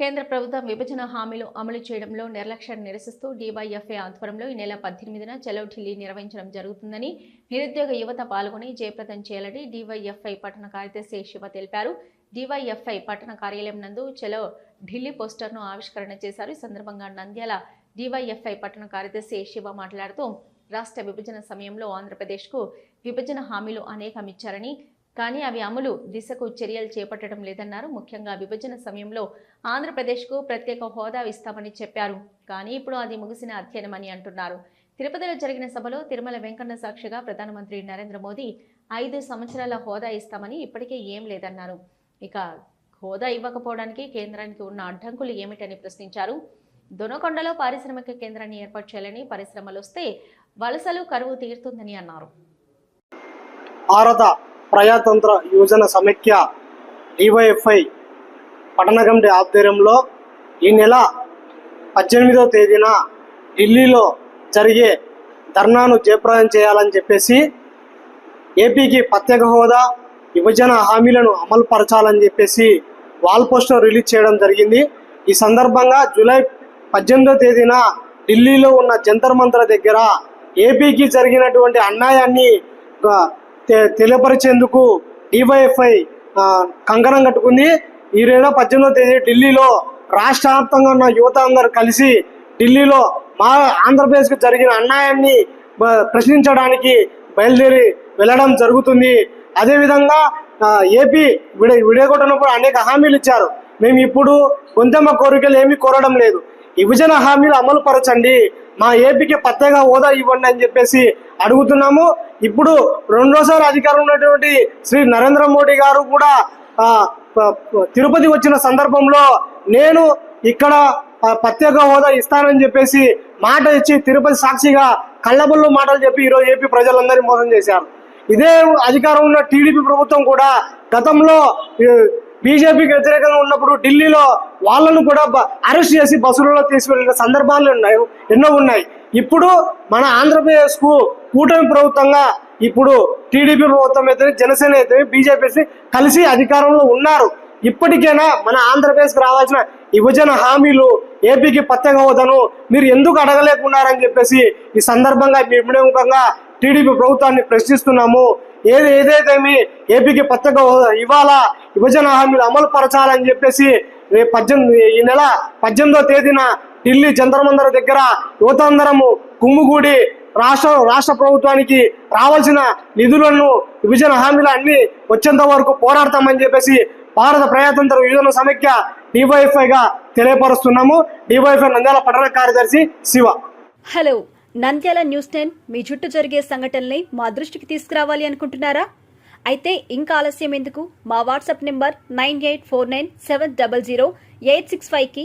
కేంద్ర ప్రభుత్వం విభజన హామీలు అమలు చేయడంలో నిర్లక్ష్యాన్ని నిరసిస్తూ డీవైఎఫ్ఐ ఆధ్వర్యంలో ఈ నెల పద్దెనిమిదిన చలో ఢిల్లీ నిర్వహించడం జరుగుతుందని నిరుద్యోగ యువత పాల్గొని జయప్రదం చేయాలని డీవైఎఫ్ఐ పట్టణ కార్యదర్శి శివ తెలిపారు. డీవైఎఫ్ఐ పట్టణ కార్యాలయం నందు చలో ఢిల్లీ పోస్టర్ను ఆవిష్కరణ చేశారు. ఈ సందర్భంగా నంద్యాల డీవైఎఫ్ఐ పట్టణ కార్యదర్శి శివ మాట్లాడుతూ రాష్ట్ర విభజన సమయంలో ఆంధ్రప్రదేశ్కు విభజన హామీలు అనేకమిచ్చారని కానీ అవి అమలు దిశకు చర్యలు చేపట్టడం లేదన్నారు. ముఖ్యంగా విభజన సమయంలో ఆంధ్రప్రదేశ్కు ప్రత్యేక హోదా ఇస్తామని చెప్పారు. కానీ ఇప్పుడు అది ముగిసిన అధ్యయనమని అంటున్నారు. తిరుపతిలో జరిగిన సభలో తిరుమల వెంకన్న సాక్షిగా ప్రధానమంత్రి నరేంద్ర మోదీ ఐదు సంవత్సరాల హోదా ఇస్తామని ఇప్పటికే ఏం లేదన్నారు. ఇక హోదా ఇవ్వకపోవడానికి కేంద్రానికి ఉన్న అడ్డంకులు ఏమిటని ప్రశ్నించారు. దొనకొండలో పారిశ్రామిక కేంద్రాన్ని ఏర్పాటు చేయాలని పరిశ్రమలు వస్తే వలసలు కరువు తీరుతుందని అన్నారు. ప్రజాతంత్ర యువజన సమైక్య డివైఎఫ్ఐ పట్టణ కమిటీ ఆధ్వర్యంలో ఈ నెల పద్దెనిమిదవ తేదీన ఢిల్లీలో జరిగే ధర్నాను జయప్రదం చేయాలని చెప్పేసి ఏపీకి ప్రత్యేక హోదా విభజన హామీలను అమలు పరచాలని చెప్పేసి వాల్ పోస్టర్ రిలీజ్ చేయడం జరిగింది. ఈ సందర్భంగా జూలై పద్దెనిమిదవ తేదీన ఢిల్లీలో ఉన్న జంతర్ మంత్ర దగ్గర ఏపీకి జరిగినటువంటి అన్యాయాన్ని తెలియపరిచేందుకు డివైఎఫ్ఐ కంకణం కట్టుకుంది. ఈ నెల పద్దెనిమిదో తేదీ ఢిల్లీలో రాష్ట్ర వ్యాప్తంగా ఉన్న యువత అందరూ కలిసి ఢిల్లీలో మా ఆంధ్రప్రదేశ్కు జరిగిన అన్యాయాన్ని ప్రశ్నించడానికి బయలుదేరి వెళ్ళడం జరుగుతుంది. అదేవిధంగా ఏపీ విడ విడగొట్టినప్పుడు అనేక హామీలు ఇచ్చారు. మేము ఇప్పుడు గొంతెమ్మ కోరికలు ఏమీ కోరడం లేదు. విభజన హామీలు అమలు పరచండి. మా ఏపీకి ప్రత్యేక హోదా ఇవ్వండి అని చెప్పేసి అడుగుతున్నాము. ఇప్పుడు రెండోసారి అధికారం ఉన్నటువంటి శ్రీ నరేంద్ర మోడీ గారు కూడా తిరుపతి వచ్చిన సందర్భంలో నేను ఇక్కడ ప్రత్యేక హోదా ఇస్తానని చెప్పేసి మాట ఇచ్చి తిరుపతి సాక్షిగా కళ్ళబుల్లు మాటలు చెప్పి ఈరోజు ఏపీ ప్రజలందరినీ మోసం చేశారు. ఇదే అధికారం ఉన్న టీడీపీ ప్రభుత్వం కూడా గతంలో బీజేపీకి వ్యతిరేకంగా ఉన్నప్పుడు ఢిల్లీలో వాళ్ళను కూడా అరెస్ట్ చేసి బస్సులలో తీసుకెళ్ళిన సందర్భాలు ఉన్నాయి ఎన్నో ఉన్నాయి. ఇప్పుడు మన ఆంధ్రప్రదేశ్కు కూటమి ప్రభుత్వంగా ఇప్పుడు టీడీపీ ప్రభుత్వం అయితే జనసేన అయితే బీజేపీ కలిసి అధికారంలో ఉన్నారు. ఇప్పటికైనా మన ఆంధ్రప్రదేశ్కి రావాల్సిన విభజన హామీలు ఏపీకి ప్రత్యేక హోదాను మీరు ఎందుకు అడగలేకున్నారని చెప్పేసి ఈ సందర్భంగా మీ టీడీపీ ప్రభుత్వాన్ని ప్రశ్నిస్తున్నాము. ఏది ఏదైతే మీ ఏపీకి ప్రత్యేక హోదా ఇవ్వాలా విభజన హామీలు అమలు పరచాలని చెప్పేసి రేపు పద్దెనిమిది ఈ నెల పద్దెనిమిదో తేదీన ఢిల్లీ జంతర్ దగ్గర యువతందరము కుమ్ముగూడి రాష్ట్ర రాష్ట్ర ప్రభుత్వానికి రావాల్సిన నిధులను విభజన హామీలు అన్ని వచ్చేంత వరకు పోరాడతామని చెప్పేసి భారత ప్రజాతంత్ర విభజన సమైక్య డివైఎఫ్ఐగా తెలియపరుస్తున్నాము. డివైఎఫ్ఐ నంద్యాల పట్టణ కార్యదర్శి Shiva. Hello Nandyal news ten మీ చుట్టూ జరిగే సంఘటనల్ని మా దృష్టికి తీసుకురావాలి అనుకుంటున్నారా? అయితే ఇంకా ఆలస్యం ఎందుకు? మా WhatsApp number nine eight four nine seven double zero eight six ఫైవ్కి